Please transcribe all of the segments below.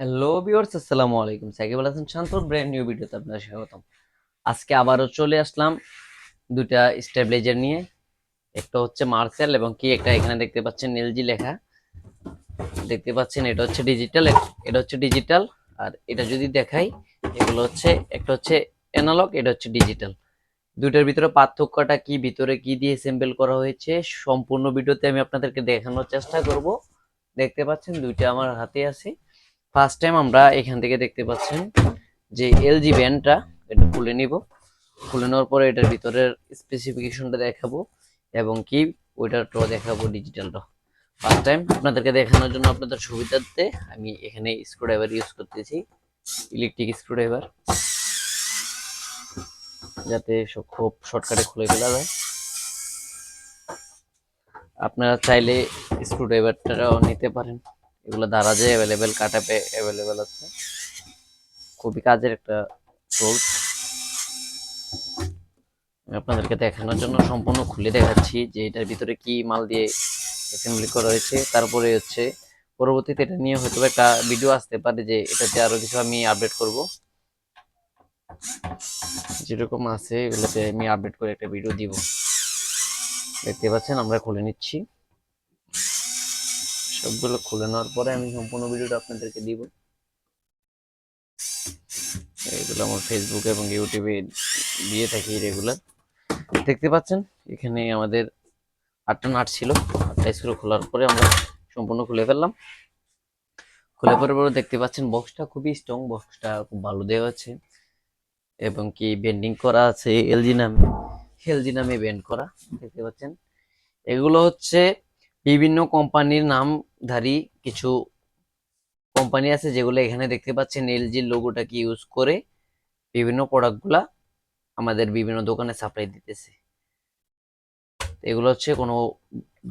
Hello viewers আসসালামু আলাইকুম। সাকিব আল হাসান শান্তর ব্র্যান্ড নিউ ভিডিওতে আপনাদের স্বাগতম। আজকে আবারও চলে আসলাম দুটা স্টেবিলাইজার নিয়ে। একটা হচ্ছে মার্সেল এবং কি একটা এখানে দেখতে পাচ্ছেন? এলজি লেখা। দেখতে পাচ্ছেন, এটা হচ্ছে ডিজিটাল এটা হচ্ছে ডিজিটাল আর এটা যদি দেখাই, এগুলো হচ্ছে, একটা হচ্ছে অ্যানালগ এটা হচ্ছে ডিজিটাল দুইটার ভিতরে পার্থক্যটা কি, ভিতরে কি দিয়ে অ্যাসেম্বল করা হয়েছে, সম্পূর্ণ ভিডিওতে আমি আপনাদেরকে দেখানোর চেষ্টা করব। দেখতে পাচ্ছেন, দুইটা আমার হাতে আছে। ফার্স্ট টাইম আমরা এখান থেকে দেখতে পাচ্ছেন যে এলজি ব্যান্ডটা এটা খুলে নিব। খুলে নেওয়ার পরে এটার ভিতরের স্পেসিফিকেশনটা দেখাবো এবং কি ওইটারটাও দেখাবো ডিজিটালটা ফার্স্ট টাইম আপনাদেরকে দেখানোর জন্য আপনাদের সুবিধার্থে আমি এখানে স্ক্রুড্রাইভার ইউজ করতেছি ইলেকট্রিক স্ক্রুড্রাইভার যাতে খুব শর্টকাটে খুলে ফেলা যায়। আপনারা চাইলে স্ক্রুড্রাইভারটাও নিতে পারেন। এগুলো দারাজে অ্যাভেলেবেল কাটাপে অ্যাভেলেবেল আছে। খুবই কাজের একটা টুলস আপনাদেরকে দেখানোর জন্য সম্পূর্ণ খুলে দেখাচ্ছি যে এটার ভিতরে কি মাল দিয়ে অ্যাসেম্বলি করা হয়েছে। তারপরে হচ্ছে, পরবর্তীতে এটা নিয়ে হয়তো একটা ভিডিও আসতে পারে যে এটাতে আরও কিছু আমি আপডেট করব। যেরকম আছে, এগুলোতে আমি আপডেট করে একটা ভিডিও দিব। দেখতে পাচ্ছেন, আমরা খুলে নিচ্ছি। সবগুলো খুলে নেওয়ার পরে আমি সম্পূর্ণ ভিডিওটা আপনাদেরকে দিব। এগুলো আমার ফেসবুক এবং ইউটিউবে দিয়ে থাকি রেগুলার দেখতে পাচ্ছেন? এখানে আমাদের আটটা নাট ছিল। আটটা স্ক্রু খোলার পরে আমরা সম্পূর্ণ খুলে ফেললাম। খুলে পরে পরে দেখতে পাচ্ছেন বক্সটা খুবই স্ট্রং বক্সটা খুব ভালো দেওয়া আছে। এবং কি বেন্ডিং করা আছে এলজি নামে এলজি নামে বেন্ড করা, দেখতে পাচ্ছেন? এগুলো হচ্ছে বিভিন্ন কোম্পানির নামধারী কিছু কোম্পানি আছে যেগুলো এখানে দেখতে পাচ্ছেন এলজির লোগোটাকে ইউজ করে বিভিন্ন প্রোডাক্টগুলা আমাদের বিভিন্ন দোকানে সাপ্লাই দিতেছে। এগুলো হচ্ছে কোনো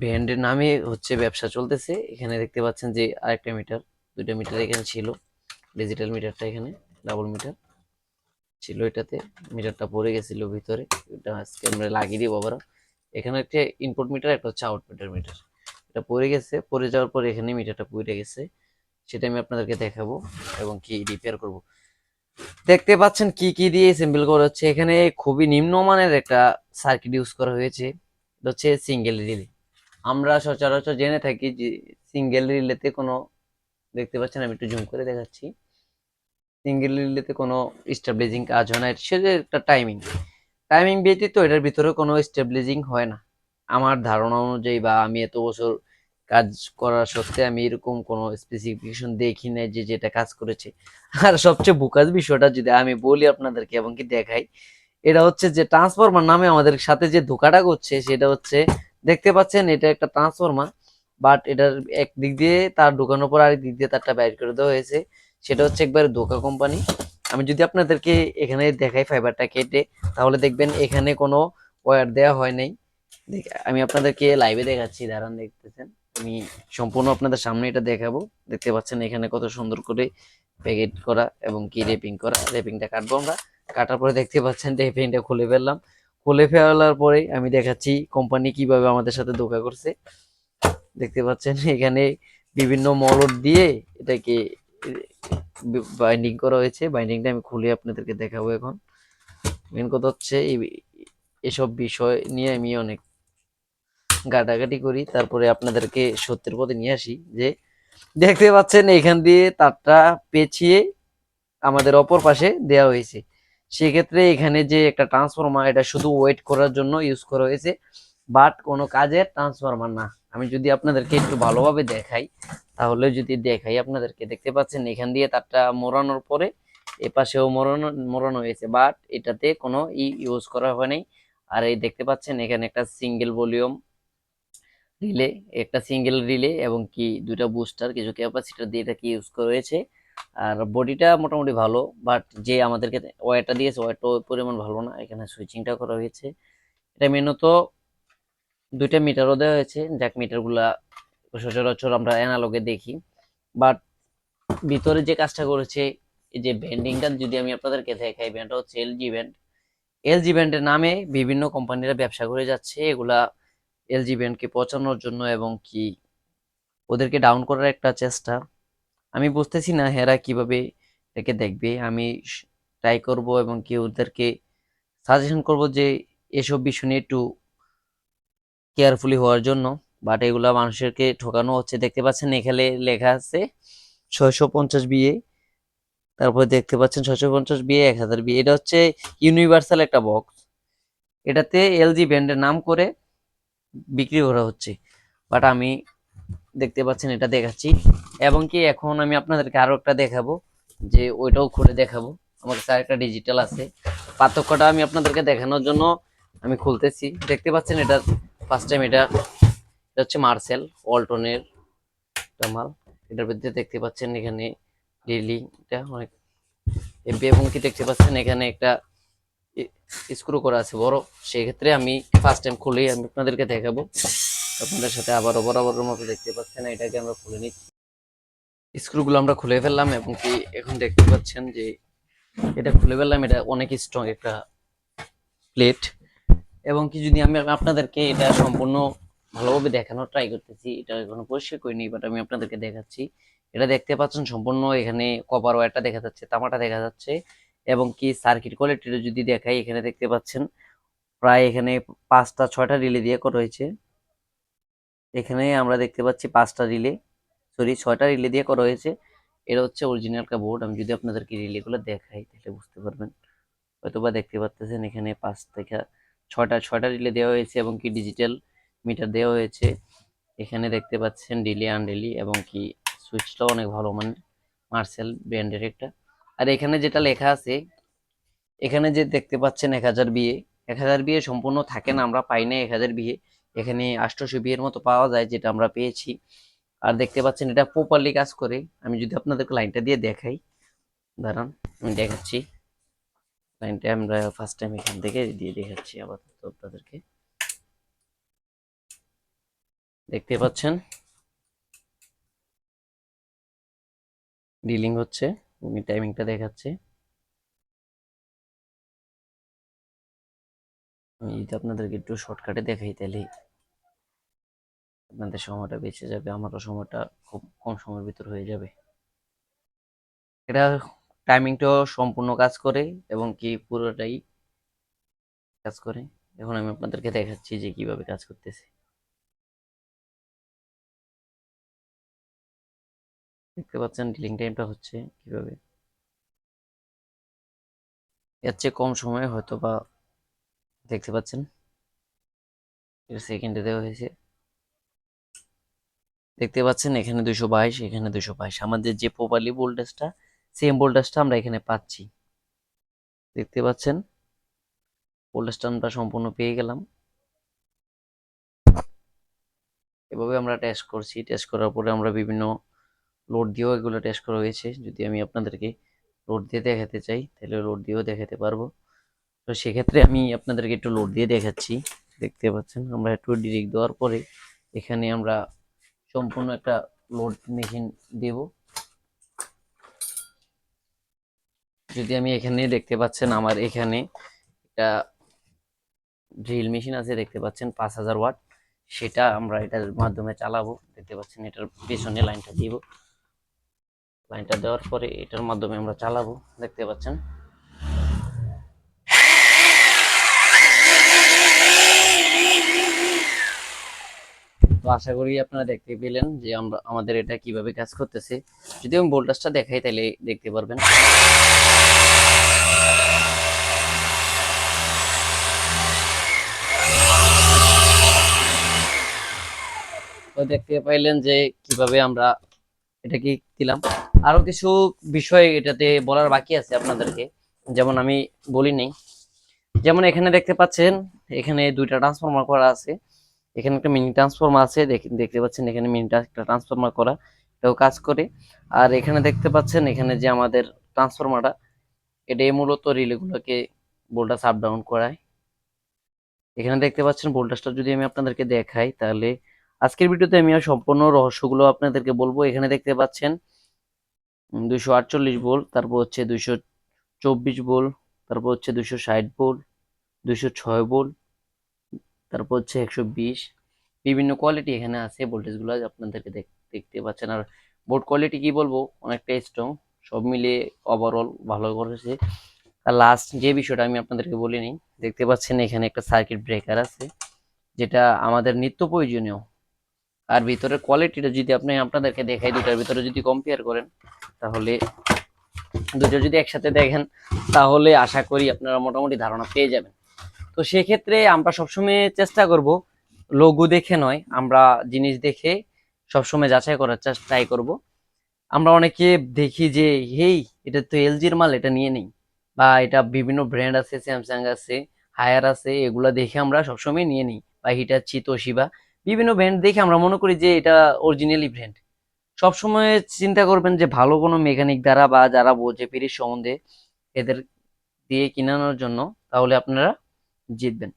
ব্র্যান্ডের নামে হচ্ছে ব্যবসা চলতেছে। এখানে দেখতে পাচ্ছেন যে আরেকটা মিটার দুইটা মিটার এখানে ছিল। ডিজিটাল মিটারটা এখানে ডাবল মিটার ছিল এটাতে। মিটারটা পড়ে গেছিল ভিতরে। এটা আজকে আমরা লাগিয়ে দিব আবার এখানে একটা ইনপুট মিটার একটা হচ্ছে আউটপুটের মিটার এটা পড়ে গেছে, পড়ে যাওয়ার পরে এখানে মিটারটা পড়ে গেছে। সেটা আমি আপনাদেরকে দেখাবো এবং কি রিপেয়ার করব। দেখতে পাচ্ছেন কি কি দিয়ে অ্যাসেম্বল করা হচ্ছে। এখানে খুবই নিম্নমানের একটা সার্কিট ইউজ করা হয়েছে। হচ্ছে সিঙ্গেল রিলে আমরা সচরাচর জেনে থাকি যে সিঙ্গেল রিলেতে কোনো, দেখতে পাচ্ছেন আমি একটু জুম করে দেখাচ্ছি। সিঙ্গেল রিলেতে কোনো স্টেবিলাইজিং কাজ হয় না। সেটা একটা টাইমিং টাইমিং ব্যতীত এটার ভিতরে কোনো স্টেবিলাইজিং হয় না। আমার ধারণা অনুযায়ী বা আমি এত বছর কাজ করা সত্ত্বে আমি এরকম কোনো স্পেসিফিকেশন দেখি নাই যে যেটা কাজ করেছে। আর সবচেয়ে বুকাজ বিষয়টা যদি আমি বলি আপনাদেরকে এবং কি দেখাই, এটা হচ্ছে যে ট্রান্সফরমার নামে আমাদের সাথে যে ধোকাটা করছে সেটা হচ্ছে, দেখতে পাচ্ছেন এটা একটা ট্রান্সফরমার বাট এটার এক দিক দিয়ে তার ঢোকানোর পর আরেক দিক দিয়ে তারটা বাইর করে দেওয়া হয়েছে। সেটা হচ্ছে একবারে ধোকা কোম্পানি আমি যদি আপনাদেরকে এখানে দেখাই ফাইবারটা কেটে, তাহলে দেখবেন এখানে কোনো ওয়্যার দেওয়া হয় নাই। আমি আপনাদেরকে লাইভে দেখাচ্ছি, দাঁড়ান, দেখতেছেন। আমি সম্পূর্ণ আপনাদের সামনে এটা দেখাবো। দেখতে পাচ্ছেন এখানে কত সুন্দর করে প্যাকেট করা এবং কি রেপিং করা। রেপিংটা কাটবো আমরা। কাটার পরে দেখতে পাচ্ছেন রেপিংটা খুলে ফেললাম। খুলে ফেলার পরে আমি দেখাচ্ছি কোম্পানি কীভাবে আমাদের সাথে ধোকা করছে। দেখতে পাচ্ছেন এখানে বিভিন্ন মলট দিয়ে এটাকে বাইন্ডিং করা হয়েছে। বাইন্ডিংটা আমি খুলে আপনাদেরকে দেখাবো এখন। মেন কথা হচ্ছে এসব বিষয় নিয়ে আমি অনেক গাটাগাটি করি, তারপরে আপনাদেরকে সত্যের পথে নিয়ে আসি যে, দেখতে পাচ্ছেন এখান দিয়ে তারটা পেঁচিয়ে আমাদের অপর পাশে দেওয়া হয়েছে। সেক্ষেত্রে এখানে যে একটা ট্রান্সফরমার এটা শুধু ওয়েট করার জন্য ইউজ করা হয়েছে বাট কোনো কাজের ট্রান্সফরমার না। আমি যদি আপনাদেরকে একটু ভালোভাবে দেখাই, তাহলে যদি দেখাই আপনাদেরকে, দেখতে পাচ্ছেন এখান দিয়ে তারটা মোড়ানোর পরে এ পাশেও মোড়ানো মোড়ানো হয়েছে বাট এটাতে কোনো ই ইউজ করা হয়নি আর এই দেখতে পাচ্ছেন এখানে একটা সিঙ্গেল ভলিউম রিলে একটা সিঙ্গেল রিলে এবং কি দুইটা বুস্টার কিছু ক্যাপাসিটার দিয়ে এটাকে ইউজ করা হয়েছে। আর বডিটা মোটামুটি ভালো বাট যে আমাদেরকে ওয়ারটা দিয়েছে ওয়ারটা পরিমাণ ভালো না, এখানে সুইচিংটা করা হয়েছে। এটা মেনত দুইটা মিটারও দেওয়া হয়েছে, যাক মিটারগুলা সচরাচর আমরা অ্যানালগে দেখি। বাট ভিতরে যে কাজটা করেছে, এই যে ব্যান্ডিংটা যদি আমি আপনাদেরকে দেখাই ব্যান্ডটা হচ্ছে এলজি ব্যান্ড এলজি ব্যান্ডের নামে বিভিন্ন কোম্পানিরা ব্যবসা করে যাচ্ছে, এগুলা এলজি ব্যান্ডকে পচানোর জন্য এবং কি ওদেরকে ডাউন করার একটা চেষ্টা। আমি বুঝতেছি না হেরা কীভাবে এটাকে দেখবে। আমি ট্রাই করব এবং কি ওদেরকে সাজেশন করব যে এসব বিষয় নিয়ে একটু কেয়ারফুলি হওয়ার জন্য। বাট এগুলা মানুষেরকে ঠকানো হচ্ছে। দেখতে পাচ্ছেন এখানে লেখা আছে ছয়শো পঞ্চাশ বিয়ে তারপর দেখতে পাচ্ছেন ছয়শো পঞ্চাশ বিয়ে এক হাজার বিয়ে এটা হচ্ছে ইউনিভার্সাল একটা বক্স এটাতে এলজি ব্র্যান্ডের নাম করে বিক্রি করা হচ্ছে। বাট আমি দেখতে পাচ্ছেন এটা দেখাচ্ছি। এবং কি এখন আমি আপনাদেরকে আরও একটা দেখাবো, যে ওইটাও খুলে দেখাবো। আমার কাছে আরেকটা ডিজিটাল আছে। পার্থক্যটা আমি আপনাদেরকে দেখানোর জন্য আমি খুলতেছি। দেখতে পাচ্ছেন এটা ফার্স্ট টাইম এটা এটা হচ্ছে মার্সেল একটা মাল। এটার মধ্যে দেখতে পাচ্ছেন এখানে রিলিংটা অনেক এমপি এবং কি দেখতে পাচ্ছেন এখানে একটা স্ক্রু করা আছে বড়, সেই ক্ষেত্রে আমি ফার্স্ট টাইম খুলে আমি আপনাদেরকে দেখাবো। আপনাদের সাথে আবারও বরাবরের মতো দেখতে পাচ্ছেন, এটাকে আমরা খুলে নিচ্ছি। স্ক্রুগুলো আমরা খুলে ফেললাম এবং কি এখন দেখতে পাচ্ছেন যে এটা খুলে ফেললাম, এটা অনেক স্ট্রং একটা প্লেট এবং কি যদি আমি আপনাদেরকে এটা সম্পূর্ণ ভালোভাবে দেখানোর ট্রাই করতেছি, এটা এখনও পরিষ্কার করিনি বাট আমি আপনাদেরকে দেখাচ্ছি। এটা দেখতে পাচ্ছেন সম্পূর্ণ এখানে কপার ওয়্যারটা দেখা যাচ্ছে, তামাটা দেখা যাচ্ছে। এবং কি সার্কিট কোয়ালিটিটা যদি দেখাই, এখানে দেখতে পাচ্ছেন, প্রায় এখানে পাঁচটা, ছয়টা রিলে দিয়ে করা হয়েছে। এখানে আমরা দেখতে পাচ্ছি পাঁচটা রিলে সরি ছয়টা রিলে দিয়ে করা হয়েছে। এটা হচ্ছে অরিজিনাল একটা বোর্ড আমি যদি আপনাদেরকে রিলেগুলো দেখাই, তাহলে বুঝতে পারবেন। হয়তোবা দেখতে পাচ্ছেন এখানে পাঁচ থেকে ছয়টা ছয়টা রিলে দেওয়া হয়েছে এবং কি ডিজিটাল মিটার দেওয়া হয়েছে। এখানে দেখতে পাচ্ছেন ডিলে আনডেলি এবং কি সুইচটাও অনেক ভালো মানের মার্সেল ব্র্যান্ডের একটা। আর এখানে যেটা লেখা আছে, এখানে যে দেখতে পাচ্ছেন এক হাজার বিয়ে, এক হাজার বিয়ে সম্পূর্ণ থাকে না, আমরা পাই না এক হাজার বিয়ে। এখানে আষ্টশো বিয়ের মতো পাওয়া যায় যেটা আমরা পেয়েছি। আর দেখতে পাচ্ছেন এটা প্রপারলি কাজ করে। আমি যদি আপনাদেরকে লাইনটা দিয়ে দেখাই, দাঁড়ান, আমি দেখাচ্ছি। লাইনটা আমরা ফার্স্ট টাইম এখান থেকে দিয়ে দেখাচ্ছি আপাতত আপনাদেরকে। দেখতে পাচ্ছেন? ডিলিং হচ্ছে। উনি টাইমিংটা দেখাচ্ছে। আমি যদি আপনাদেরকে একটু শর্টকাটে দেখাই তাহলে আপনাদের সময়টা বেঁচে যাবে, আমারও সময়টা খুব কম সময়ের ভিতর হয়ে যাবে। এটা টাইমিংটাও সম্পূর্ণ কাজ করে এবং কি পুরোটাই কাজ করে। এখন আমি আপনাদেরকে দেখাচ্ছি যে কীভাবে কাজ করতেছে। দেখতে পাচ্ছেন ডিলিং টাইমটা হচ্ছে কীভাবে? এর চেয়ে কম সময়ে হয়তো বা দেখতে পাচ্ছেন। সেকেন্ডে দেওয়া হয়েছে। দেখতে পাচ্ছেন এখানে দুশো বাইশ, এখানে দুশো বাইশ। আমাদের যে প্রপারলি ভোল্টেজটা সেম ভোল্টেজটা আমরা এখানে পাচ্ছি। দেখতে পাচ্ছেন? ভোল্টেজটা আমরা সম্পূর্ণ পেয়ে গেলাম। এভাবে আমরা টেস্ট করছি। টেস্ট করার পরে আমরা বিভিন্ন লোড দিয়েও এগুলো টেস্ট করা হয়েছে। যদি আমি আপনাদেরকে লোড দিয়ে দেখাতে চাই, তাহলে লোড দিয়েও দেখাতে পারব। তো সেক্ষেত্রে আমি আপনাদেরকে একটু লোড দিয়ে দেখাচ্ছি। দেখতে পাচ্ছেন, আমরা একটু ডিরেক্ট দেওয়ার পরে এখানে আমরা সম্পূর্ণ একটা লোড মেশিন দেব। যদি আমি এখানে দেখতে পাচ্ছেন, আমার এখানে একটা ড্রিল মেশিন আছে, দেখতে পাচ্ছেন, পাঁচ হাজার ওয়াট। সেটা আমরা এটার মাধ্যমে চালাবো। দেখতে পাচ্ছেন, এটার পেছনে লাইনটা দিব। লাইনটা দেওয়ার পরে এটার মাধ্যমে আমরা চালাবো, দেখতে পাচ্ছেন। তো আশা করি আপনারা দেখতে পেলেন যে আমরা, আমাদের এটা কীভাবে কাজ করতেছে। যদি আমি ভোল্টেজটা দেখাই, তাহলে দেখতে পারবেন। দেখতে পাইলেন যে কীভাবে আমরা এটা কি দিলাম। আরও কিছু বিষয় এটাতে বলার বাকি আছে আপনাদেরকে, যেমন আমি বলি নেই। যেমন এখানে দেখতে পাচ্ছেন, এখানে দুইটা ট্রান্সফরমার করা আছে। এখানে একটা মিনি ট্রান্সফরমার আছে, দেখ- দেখতে পাচ্ছেন এখানে মিনি একটা ট্রান্সফরমার করা, এটাও কাজ করে। আর এখানে দেখতে পাচ্ছেন, এখানে যে আমাদের ট্রান্সফরমারটা এটাই মূলত রিলেগুলোকে ভোল্টেজ আপ ডাউন করায়। এখানে দেখতে পাচ্ছেন ভোল্টেজটা যদি আমি আপনাদেরকে দেখাই, তাহলে আজকের ভিডিওতে আমি সম্পূর্ণ রহস্যগুলো আপনাদেরকে বলব। এখানে দেখতে পাচ্ছেন দুইশো আটচল্লিশ ভোল্ট তারপর হচ্ছে দুইশো চব্বিশ ভোল্ট তারপর হচ্ছে দুইশো ষাট ভোল্ট দুইশো ছয় ভোল্ট তারপর হচ্ছে একশো বিশ। বিভিন্ন কোয়ালিটি এখানে আছে ভোল্টেজগুলো আপনাদেরকে দেখ- দেখতে পাচ্ছেন। আর বোর্ড কোয়ালিটি কি বলব? অনেকটা স্ট্রং সব মিলিয়ে ওভারঅল ভালো করেছে। আর লাস্ট যে বিষয়টা আমি আপনাদেরকে বলিনি, দেখতে পাচ্ছেন এখানে একটা সার্কিট ব্রেকার আছে, যেটা আমাদের নিত্য প্রয়োজনীয়। আর ভিতরের কোয়ালিটিটা যদি আপনি আপনাদেরকে দেখাই দুটার ভিতরে যদি কম্পেয়ার করেন, তাহলে দুটো যদি একসাথে দেখেন, তাহলে আশা করি আপনারা মোটামুটি ধারণা পেয়ে যাবেন। তো সেক্ষেত্রে আমরা সবসময় চেষ্টা করব লঘু দেখে নয়, আমরা জিনিস দেখে সবসময় যাচাই করার ট্রাই করব। আমরা অনেকে দেখি যে, হেই, এটা তো এলজির মাল, এটা নিয়ে নেই। বা এটা বিভিন্ন ব্র্যান্ড আছে স্যামসাং আছে হায়ার আছে, এগুলা দেখে আমরা সবসময় নিয়ে নিই, বা হিটাচি তোশিবা বিভিন্ন ব্র্যান্ড দেখে আমরা মনে করি যে এটা অরিজিনালি ব্র্যান্ড সবসময় চিন্তা করবেন যে ভালো কোনো মেকানিক দ্বারা বা যারা বোঝে পিরির সম্বন্ধে এদের দিয়ে কিনানোর জন্য, তাহলে আপনারা জিতবেন।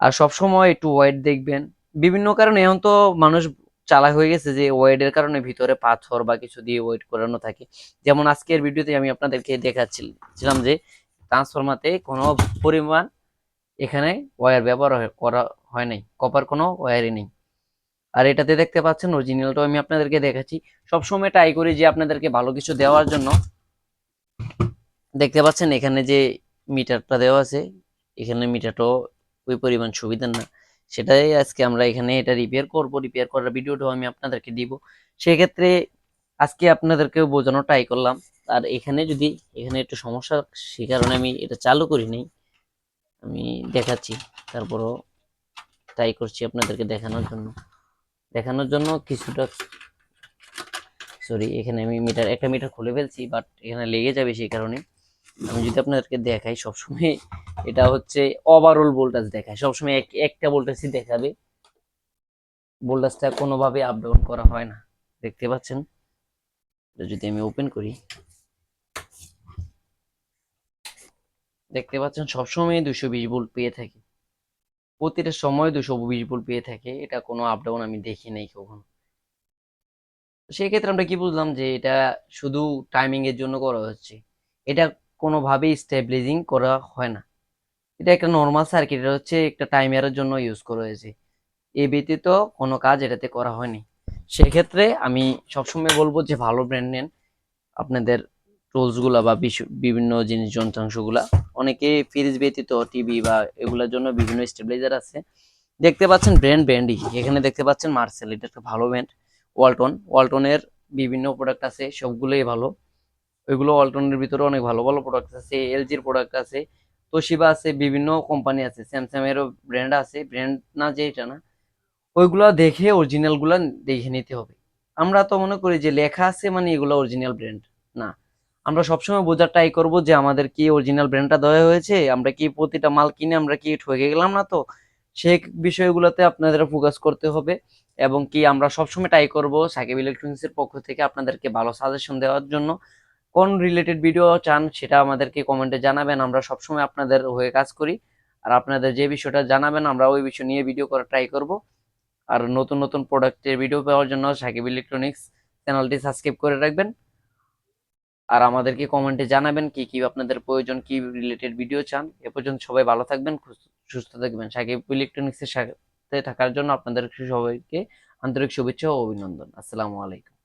আর সবসময় একটু ওয়েট দেখবেন। বিভিন্ন কারণে এখন তো মানুষ চালাক হয়ে গেছে যে ওয়েটের কারণে ভিতরে পাথর বা কিছু দিয়ে ওয়েট করানো থাকে। যেমন আজকের ভিডিওতে আমি আপনাদেরকে দেখাচ্ছিলাম যে ট্রান্সফরমাতে কোনো পরিমাণ এখানে ওয়ার ব্যবহার করা হয় নাই কপার কোনো ওয়্যারই নেই। আর এটাতে দেখতে পাচ্ছেন অরিজিনালটাও আমি আপনাদেরকে দেখাচ্ছি। সবসময় ট্রাই করি যে আপনাদেরকে ভালো কিছু দেওয়ার জন্য। দেখতে পাচ্ছেন এখানে যে মিটারটা দেওয়া আছে, এখানে মিটারটাও ওই পরিমাণ সুবিধা না। সেটাই আজকে আমরা এখানে এটা রিপেয়ার করব রিপেয়ার করার ভিডিওটাও আমি আপনাদেরকে দিব। সেক্ষেত্রে আজকে আপনাদেরকেও বোঝানো ট্রাই করলাম। আর এখানে যদি, এখানে একটু সমস্যা সে কারণে আমি এটা চালু করি নাই আমি দেখাচ্ছি, তারপরও ট্রাই করছি আপনাদেরকে দেখানোর জন্য। দেখানোর জন্য কিছুটা সরি এখানে আমি মিটার একটা মিটার খুলে ফেলছি বাট এখানে লেগে যাবে সেই কারণে। আমি যদি আপনাদেরকে দেখাই, সবসময় এটা হচ্ছে ওভারঅল ভোল্টেজ দেখায়। সবসময় এক, একটা ভোল্টেজই দেখাবে। ভোল্টেজটা কোনোভাবে আপ ডাউন করা হয় না। দেখতে পাচ্ছেন? যদি আমি ওপেন করি। দেখতে পাচ্ছেন? সবসময় দুশো বিশ ভোল্ট পেয়ে থাকি। প্রতিটা সময় দুশো বিশ ভোল্ট পেয়ে থাকে, এটা কোনো আপ ডাউন আমি দেখি নাই কখনো। সেক্ষেত্রে আমরা কি বুঝলাম যে এটা শুধু টাইমিং এর জন্য করা হচ্ছে, এটা কোনোভাবেই স্টেবিলাইজিং করা হয় না। এটা একটা নর্মাল সার্কিট এটা হচ্ছে একটা টাইমারের জন্য ইউজ করা হয়েছে। এ ব্যতীত কোনো কাজ এটাতে করা হয়নি। সেক্ষেত্রে আমি সবসময় বলব যে ভালো ব্র্যান্ড নেন, আপনাদের টুলসগুলা বা বিভিন্ন জিনিস যন্ত্রাংশগুলা, অনেকে ফ্রিজ ব্যতীত টিভি বা এগুলোর জন্য বিভিন্ন স্টেবিলাইজার আছে। দেখতে পাচ্ছেন ব্র্যান্ড ব্র্যান্ডই এখানে দেখতে পাচ্ছেন মার্সেল এটা একটা ভালো ব্র্যান্ড ওয়ালটন ওয়ালটনের বিভিন্ন প্রোডাক্ট আছে, সবগুলোই ভালো। ওইগুলো ওয়ালটনের ভিতরে অনেক ভালো ভালো প্রোডাক্ট আছে এলজির প্রোডাক্ট আছে তোশিবা আছে, বিভিন্ন কোম্পানি আছে স্যামসাং এরও ব্র্যান্ড আছে ব্র্যান্ড না যে এটা না, ওইগুলো দেখে অরিজিনালগুলা দেখে নিতে হবে। আমরা তো মনে করি যে লেখা আছে মানে এগুলো অরিজিনাল ব্র্যান্ড আমরা সবসময় বোঝার ট্রাই করব যে আমাদের কি অরিজিনাল ব্র্যান্ডটা দেওয়া হয়েছে, আমরা কি প্রতিটা মাল কিনে আমরা কি ঠকে গেলাম না তো? সেই বিষয়গুলোতে আপনাদের ফোকাস করতে হবে এবং কি আমরা সবসময় ট্রাই করব সাকিব ইলেকট্রনিক্স এর পক্ষ থেকে আপনাদেরকে ভালো সাজেশন দেওয়ার জন্য। কোন রিলেটেড ভিডিও চান সেটা আমাদেরকে কমেন্টে জানাবেন, আমরা সবসময় আপনাদের হয়ে কাজ করি। আর আপনাদের যে বিষয়টা জানাবেন, আমরা ওই বিষয় নিয়ে ভিডিও করার ট্রাই করব। আর নতুন নতুন প্রোডাক্টের ভিডিও পাওয়ার জন্য সাকিব ইলেকট্রনিক্স চ্যানেলটি সাবস্ক্রাইব করে রাখবেন। আর আমাদেরকে কমেন্টে জানাবেন কি কি আপনাদের প্রয়োজন, কি রিলেটেড ভিডিও চান। এ পর্যন্ত সবাই ভালো থাকবেন সুস্থ থাকবেন। সাকিব ইলেকট্রনিক্সের সাথে থাকার জন্য আপনাদের সবাইকে আন্তরিক শুভেচ্ছা ও অভিনন্দন। আসসালামু আলাইকুম।